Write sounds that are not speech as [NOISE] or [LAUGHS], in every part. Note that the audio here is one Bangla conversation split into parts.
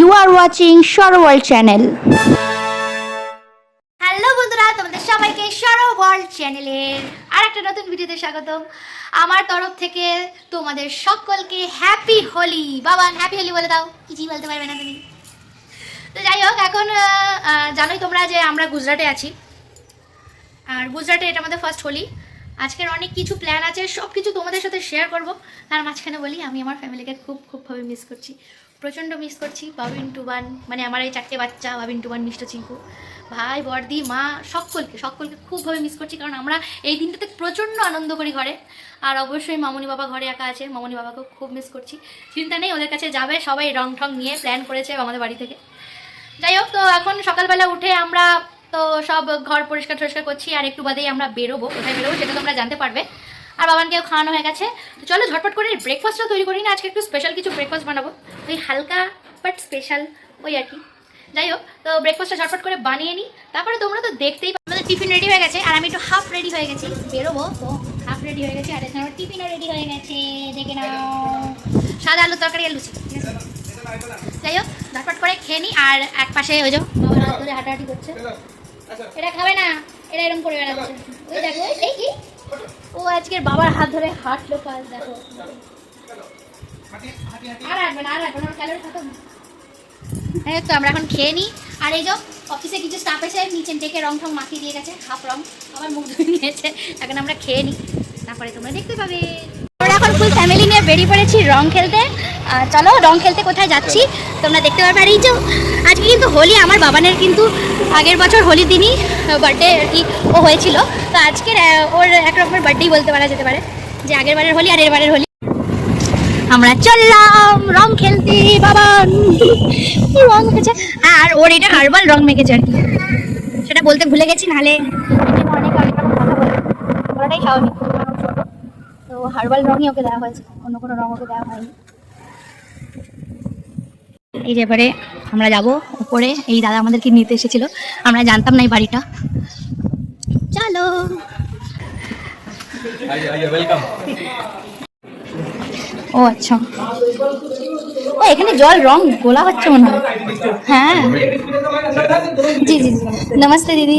You are watching Shorewall channel. Hello বন্ধুরা, তোমাদের সবাইকে সরো ওয়ার্ল্ড চ্যানেলের আর একটা নতুন ভিডিওতে স্বাগতম। আমার তরফ থেকে তোমাদের সকলকে হ্যাপি হোলি বাবান হ্যাপি হোলি বলে দাও। কিছুই বলতে পারবে না তুমি। তো যাই হোক, এখন জানোই তোমরা যে আমরা গুজরাটে আছি। আর গুজরাটে এটা আমাদের ফার্স্ট হোলি আজকের অনেক কিছু প্ল্যান আছে সব কিছু তোমাদের সাথে শেয়ার করব। তার মাঝখানে বলি, আমি আমার ফ্যামিলিকে খুব, খুবভাবে মিস করছি। প্রচণ্ড মিস করছি বাবিন টুবান মানে আমার এই চারটে বাচ্চা বাবিন টুবান মিষ্ট চিঙ্কু। ভাই, বর্দি, মা, সকলকে সকলকে খুবভাবে মিস করছি, কারণ আমরা এই দিনটাতে প্রচণ্ড আনন্দ করি ঘরে। আর অবশ্যই মামনি বাবা ঘরে একা আছে, মামনি বাবাকেও খুব মিস করছি। চিন্তা নেই, ওদের কাছে যাবে, সবাই রং ঠং নিয়ে প্ল্যান করেছে আমাদের বাড়ি থেকে। যাই হোক, তো এখন সকালবেলা উঠে আমরা তো সব ঘর পরিষ্কার টরিষ্কার করছি, আর একটু বাদেই আমরা বেরোবো, কোথায় বেরোবো সেটা তোমরা জানতে পারবে। আর বাবানকেও খাওয়ানো হয়ে গেছে। তো চলো ঝটপট করে ব্রেকফাস্টটা তৈরি করি না, আজকে একটু স্পেশাল কিছু ব্রেকফাস্ট বানাবো। ওই হালকা বাট স্পেশাল ওই আর কি। যাই হোক, তো ব্রেকফাস্টটা ঝটপট করে বানিয়ে নিই। তারপরে তোমরা তো দেখতেই আমাদের টিফিন রেডি হয়ে গেছে। আর আমি একটু হাফ রেডি হয়ে গেছি। বেরোবো তো হাফ রেডি হয়ে গেছে। আর এখানে আমার টিফিনও রেডি হয়ে গেছে, দেখে নাও। সাদা আলু তরকারি আর লুচি যাই হোক, ঝটপট করে খেয়ে নিই। আর এক পাশে ওই যে বাবার ধরে হাঁটাহাঁটি করছে। এটা খাবে না এটা এরকম করে বেড়াচ্ছে। ওই দেখো, এই ও আজকের বাবার হাত ধরে হাঁটলো কাজ দেখো। এই তো আমরা এখন খেয়ে নিই। আর এই যে অফিসে কিছু স্টাফ এসে নিচে ডেকে রং ঠং মাখিয়ে দিয়ে গেছে হাফ রং, আবার মুখ ধুয়ে নিয়েছে। এখন আমরা খেয়ে নিই। তারপরে তোমরা দেখতে পাবে। আমরা এখন ফুল ফ্যামিলি নিয়ে বেরিয়ে পড়েছি রং খেলতে। চলো রং খেলতে কোথায় যাচ্ছি? তোমরা দেখতে পারবে। আর এই যে আজকে কিন্তু হোলি, আমার বাবানের কিন্তু আগের বছর হোলির দিনই বার্থডে আর কি ও হয়েছিল। তো আজকের ওর এক রকমের বার্থডেই বলতে পারা যেতে পারে, যে আগের বারের হোলি আর এর বারের হোলি। আমরা চললাম রং খেলতে, বাবা। রং মেখেছে আর ওর এটা হার্বাল রং মেখেছে আর কি। সেটা বলতে ভুলে গেছি, নাহলে অনেক অনেক কথা বলে বলাটাই স্বাভাবিক। তো হার্বাল রঙই ওকে দেওয়া হয়েছে, অন্য কোনো রং ওকে দেওয়া হয়নি। এই যে এবারে আমরা যাব উপরে। এই দাদা আমাদেরকে নিতে এসেছিল। আমরা জানতাম না এই বাড়িটা। চলো। ও আচ্ছা। ও, এখানে জল রং গোলা হচ্ছে মনে হয়। হ্যাঁ। জি জি নমস্তে, দিদি।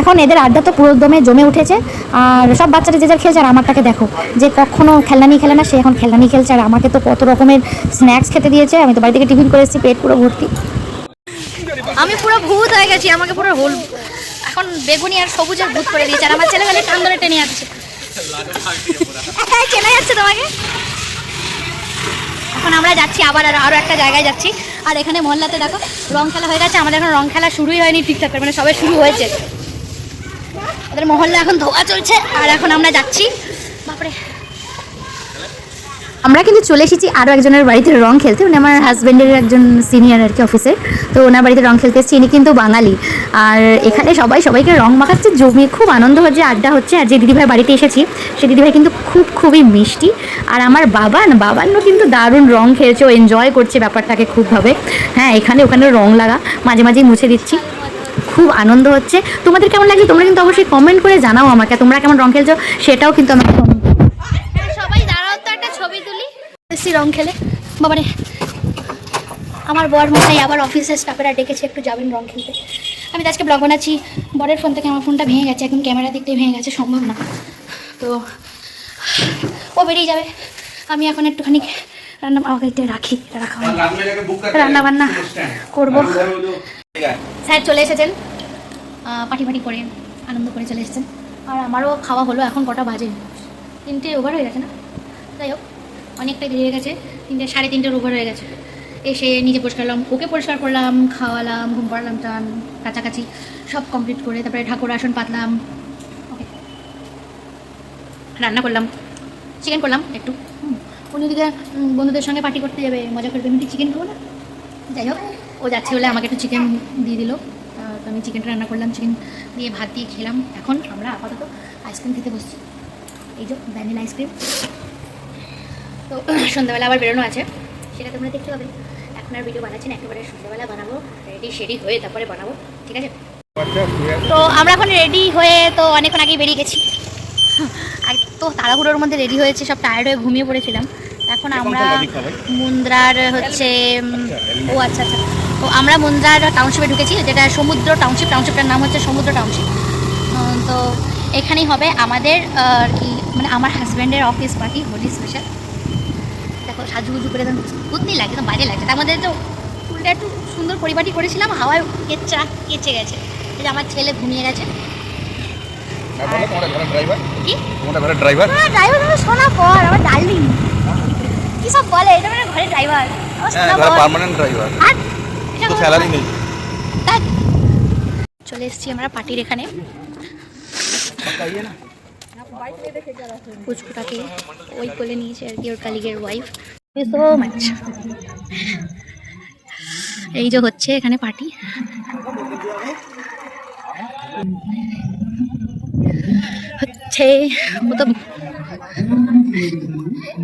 এখন এদের আড্ডা তো পুরো দমে জমে উঠেছে। আর সব বাচ্চারা যে যার খেলছে আর আমারটাকে দেখো যে কখনো খেলনা নিয়ে খেলে না সে এখন খেলনা নিয়ে খেলছে। আর আমাকে তো কত রকমের স্ন্যাক্স খেতে দিয়েছে। আমি তো বাড়ি থেকে টিফিন করে এসেছি পেট পুরো ভর্তি। আমি পুরো ভূত হয়ে গেছি আমাকে পুরো হোল এখন বেগুনি আর সবুজের ভূত করে দিয়েছে আর আমার ছেলে গেলে টান ধরে টেনে যাচ্ছে [LAUGHS] হ্যাঁ, চেনা যাচ্ছে তোমাকে? এখন আমরা যাচ্ছি আবার আর আরও একটা জায়গায় যাচ্ছি। আর এখানে মহল্লাতে দেখো, রং খেলা হয়ে গেছে। আমাদের এখন রং খেলা শুরুই হয়নি ঠিকঠাক মানে সবাই শুরু হয়েছে। আমাদের মহল্লা এখন ধোয়া চলছে। আর এখন আমরা যাচ্ছি। বাপরে। আমরা কিন্তু চলে এসেছি আরও একজনের বাড়িতে রং খেলতে। মানে আমার হাজব্যান্ডের একজন সিনিয়র আর কি অফিসের তো ওনার বাড়িতে রং খেলতে এসেছি, ইনি কিন্তু বাঙালি। আর এখানে সবাই সবাইকে রং মাখাচ্ছে, জমিয়ে খুব আনন্দ হচ্ছে আড্ডা হচ্ছে। আর যে দিদিভাই বাড়িতে এসেছি, সে দিদিভাই কিন্তু খুব খুবই মিষ্টি। আর আমার বাবান বাবানও কিন্তু দারুণ রং খেলছে, ও এনজয় করছে ব্যাপারটাকে খুবভাবে। হ্যাঁ এখানে ওখানে রং লাগা, মাঝে মাঝেই মুছে দিচ্ছি। খুব আনন্দ হচ্ছে। তোমাদের কেমন লাগছে? তোমরা কিন্তু অবশ্যই কমেন্ট করে জানাও আমাকে। তোমরা কেমন রং খেলছো, সেটাও কিন্তু আমাকে comment সবাই দাঁড়াও তো একটা ছবি তুলি এসছি রং খেলে? বাবারে, আমার বর মশাই আবার অফিসের স্টাফেরা ডেকেছে একটু যাবেন রং খেলতে। আমি তো আজকে ব্লগ বানাচ্ছি, বরের ফোন থেকে আমার ফোনটা ভেঙে গেছে এখন ক্যামেরা দিকটাই ভেঙে গেছে, সম্ভব না। তো, ও বেরিয়ে যাবে। আমি এখন একটুখানি রান্না আমাকে একটু রাখি, রাখা রান্না বান্না করব। স্যার চলে এসেছেন। পাটি পাটি করে আনন্দ করে চলে এসেছেন। আর আমারও খাওয়া হলো এখন কটা বাজে। তিনটে ওভার হয়ে গেছে না? যাই হোক। অনেকটাই দেরি গেছে, তিনটে, সাড়ে তিনটের ওভার হয়ে গেছে। এসে নিজে পরিষ্কার করলাম, ওকে পরিষ্কার করলাম, খাওয়ালাম, ঘুম পাড়লাম, টান, কাছাকাছি, সব কমপ্লিট করে তারপরে ঠাকুর আসন পাতলাম। ওকে রান্না করলাম চিকেন করলাম একটু। ওদিকে বন্ধুদের সঙ্গে পার্টি করতে যাবে, মজা করবে আমি চিকেন খাব না? যাই হোক, ও যাচ্ছে বলে আমাকে একটু চিকেন দিয়ে দিল। তো আমি চিকেনটা রান্না করলাম চিকেন দিয়ে ভাত দিয়ে খেলাম। এখন আমরা আপাতত আইসক্রিম খেতে বসছি। এই যে ভ্যানিলা আইসক্রিম তো [CLEARS THROAT] সন্ধ্যাবেলা আবার বেরোনো আছে। সেটা তোমরা দেখতে পাবে। এখন আর ভিডিও বানাচ্ছি না একেবারে সন্ধ্যাবেলা বানাবো রেডি শেডি হয়ে তারপরে বানাবো ঠিক আছে? তো আমরা এখন রেডি হয়ে তো অনেকক্ষণ আগেই বেরিয়ে গেছি। [LAUGHS] আর তো তাড়াহুড়োর মধ্যে রেডি হয়েছে সব টায়ার্ড হয়ে ঘুমিয়ে পড়েছিলাম। এখন আমরা মুন্দ্রার হচ্ছে ও আচ্ছা আচ্ছা। তো আমরা মুন্দ্রার টাউনশিপে ঢুকেছি যেটা সমুদ্র টাউনশিপ টাউনশিপটার নাম হচ্ছে সমুদ্র টাউনশিপ তো এখানেই হবে আমাদের আর কি মানে আমার হাজব্যান্ডের অফিস পার্টি হোলি স্পেশাল দেখো সাজুগুজু করে একদম বুদ্ধি লাগে একদম বাজে লাগছে তার মধ্যে তো ফুলটা একটু সুন্দর পরিপাটি করেছিলাম হাওয়ায় কেচা কেচে গেছে। এই যে আমার ছেলে ঘুমিয়ে গেছে। কি? সব বলে এটা মানে ঘরে ড্রাইভার পার্মানেন্ট ড্রাইভার তো স্যালারি নেই। চলে এসেছি আমরা পার্টির এখানে। পুচকুটাকে ওই কোলে নিয়েছে আর কি, ওর কালিগের ওয়াইফ সো মাচ এই যে হচ্ছে এখানে পার্টি হচ্ছে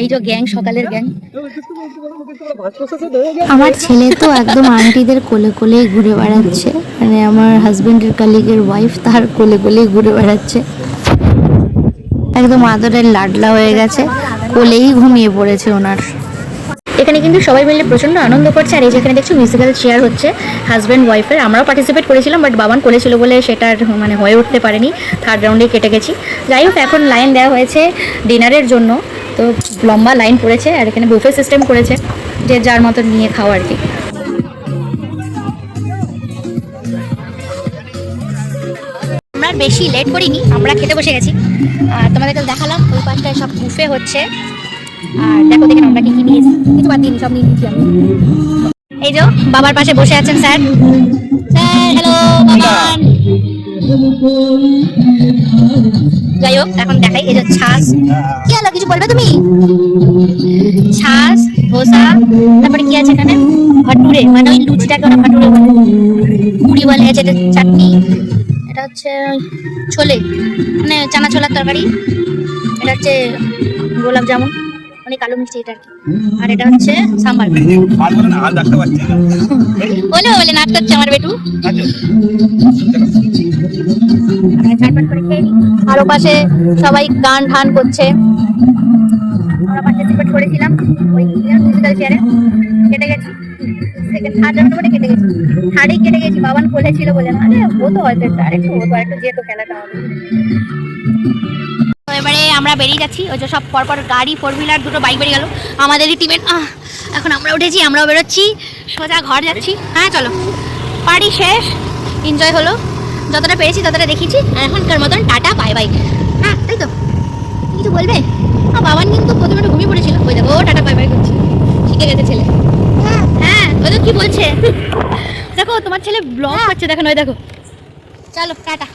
এই যে গ্যাং সকালের গ্যাং আমার ছেলে তো একদম আন্টিদের কোলে কোলেই ঘুরে বেড়াচ্ছে মানে আমার হাজবেন্ডের কালিগের ওয়াইফ তার কোলে কোলেই ঘুরে বেড়াচ্ছে। একদম আদরের লাডলা হয়ে গেছে। কোলেই ঘুমিয়ে পড়েছে ওনার। এখানে কিন্তু সবাই মিলে প্রচণ্ড আনন্দ করছে, আর এই যেখানে দেখছি মিউজিক্যাল চেয়ার হচ্ছে হাজব্যান্ড ওয়াইফের আমরাও পার্টিসিপেট করেছিলাম বাট বাবান করেছিল বলে সেটা আর মানে হয়ে উঠতে পারেনি। থার্ড রাউন্ডে কেটে গেছি। যাই হোক, এখন লাইন দেওয়া হয়েছে ডিনারের জন্য। তো লম্বা লাইন পড়েছে, আর এখানে বুফে সিস্টেম করেছে, যে যার মতো নিয়ে খাওয়া আর কি। আমরা বেশি লেট করিনি, আমরা খেতে বসে গেছি। আর তোমাদেরকে দেখালাম, ওই পাশটায় সব বুফে হচ্ছে। আর দেখো দেখেন আমরা কি কি নিয়েছি। কিছু বাদ দিইনি, সব নিয়ে নিয়েছি আমি। এই যে বাবার পাশে বসে আছেন স্যার। Sir hello Baban. যাই হোক, এখন দেখাই, এই যে ছাস কি হলো, কিছু বলবে তুমি? ছাস ধোসা, তারপরে কি আছে এখানে? ভাটুরে মানে ওই লুচিটাকে ওরা ভাটুরে বলে। মুড়ি বলে আছে চাটনি। এটা হচ্ছে ছোলে মানে চানা ছোলার তরকারি। এটা হচ্ছে গোলাপ জামুন মানে কালো মিষ্টি এটা আর এটা হচ্ছে সাম্বার। বলে বলে নাচ করছে আমার বেটু। আর পাশে সবাই গান ঠান করছে। আমরা পার্টিসিপেট করেছিলাম ওই মিউজিক্যাল চেয়ারে কেটে গেছি। সেকেন্ড থার্ড রাউন্ড কেটে গেছি। থার্ডেই কেটে গেছি বাবান বলেছিল বলে না আরে হতো হয়তো আরেকটু যেত খেলাটা হবে তো এবারে আমরা বেরিয়ে যাচ্ছি ওই যে সব পরপর গাড়ি ফোর হুইলার দুটো বাইক বেরিয়ে গেল। আমাদেরই টিমের এখন আমরা উঠেছি আমরাও বেরোচ্ছি সোজা ঘর যাচ্ছি। হ্যাঁ চলো। পারি শেষ এনজয় হলো। যতটা পেরেছি ততটা দেখেছি আর এখনকার মতন টাটা বাই বাই হ্যাঁ তাই তো। কিছু বলবে? আর বাবান কিন্তু প্রথমে একটু ঘুমিয়ে পড়েছিল। ওই দেখো ও টাটা বাই বাই করছে। শিখে গেছে ছেলে। হ্যাঁ ওই তো কি বলছে? দেখো তোমার ছেলে ব্লগ করছে দেখো নয় দেখো। চলো টাটা।